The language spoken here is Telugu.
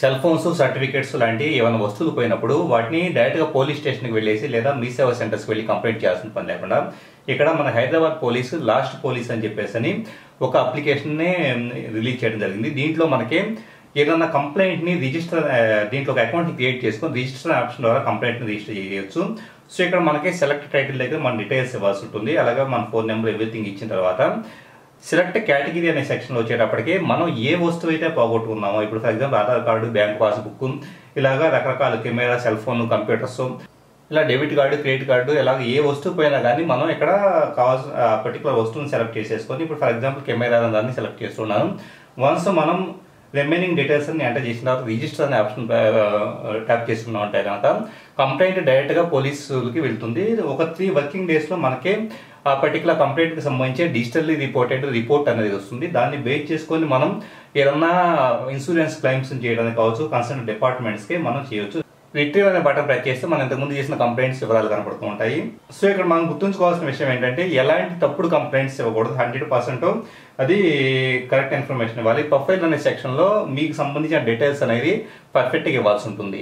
సెల్ ఫోన్స్ సర్టిఫికేట్స్ లాంటి ఏమైనా వస్తువులు పోయినప్పుడు వాటిని డైరెక్ట్గా పోలీస్ స్టేషన్కి వెళ్ళేసి లేదా మీ సేవా సెంటర్స్కి వెళ్ళి కంప్లైంట్ చేయాల్సిన పని లేకుండా ఇక్కడ మన హైదరాబాద్ పోలీసు లాస్ట్ పోలీస్ అని చెప్పేసి అని ఒక అప్లికేషన్ని రిలీజ్ చేయడం జరిగింది. దీంట్లో మనకి ఏదైనా కంప్లైంట్ని రిజిస్టర్ దీంట్లో ఒక అకౌంట్ని క్రియేట్ చేసుకొని రిజిస్టర్ ఆప్షన్ ద్వారా కంప్లైంట్ని రిజిస్టర్ చేయొచ్చు. సో ఇక్కడ మనకి సెలెక్ట్ టైటిల్ దగ్గర మన డీటెయిల్స్ ఇవ్వాల్సి ఉంటుంది. అలాగే మన ఫోన్ నెంబర్ ఎవ్రీథింగ్ ఇచ్చిన తర్వాత సెలెక్ట్ కేటగిరీ అనే సెక్షన్లో వచ్చేటప్పటికి మనం ఏ వస్తువు అయితే పోగొట్టుకున్నామో ఇప్పుడు for example Aadhaar card bank passbook ఇలాగా రకరకాల కెమెరా సెల్ ఫోన్ కంప్యూటర్స్ ఇలా డెబిట్ కార్డు క్రెడిట్ కార్డు ఇలాగ ఏ వస్తువు పోయినా కానీ మనం ఇక్కడ కావాల్సిన పర్టికులర్ వస్తువుని సెలెక్ట్ చేసేసుకొని ఇప్పుడు ఫర్ ఎగ్జాంపుల్ కెమెరా దాన్ని సెలెక్ట్ చేస్తున్నాను. వన్స్ మనం రిమైనింగ్ డీటెయిల్స్ అన్ని ఎంటర్ చేసిన తర్వాత రిజిస్టర్ అనే ఆప్షన్ ట్యాప్ చేసుకున్నాం ఉంటాయి కనుక కంప్లైంట్ డైరెక్ట్గా పోలీసులకి వెళ్తుంది. ఒక త్రీ వర్కింగ్ డేస్లో మనకి ఆ పర్టికులర్ కంప్లైంట్కి సంబంధించి డిజిటల్లీ రిపోర్టెడ్ రిపోర్ట్ అనేది వస్తుంది. దాన్ని బేస్ చేసుకొని మనం ఏదన్నా ఇన్సూరెన్స్ క్లైమ్స్ చేయడానికి కావచ్చు కన్సర్న్ డిపార్ట్మెంట్స్కి మనం చేయొచ్చు. రిట్రీవ్ అనే బటన్ ప్రెస్ చేస్తే మనం ఇంతకుముందు చేసిన కంప్లైంట్స్ వివరాలు కనపడుతూ ఉంటాయి సో ఇక్కడ మనం గుర్తుంచుకోవాల్సిన విషయం ఏంటంటే ఎలాంటి తప్పుడు కంప్లైంట్స్ ఇవ్వకూడదు హండ్రెడ్ పర్సెంట్ అది కరెక్ట్ ఇన్ఫర్మేషన్ ఇవ్వాలి. ప్రొఫైల్ అనే సెక్షన్లో మీకు సంబంధించిన డీటెయిల్స్ అనేది పర్ఫెక్ట్గా ఇవ్వాల్సి ఉంటుంది.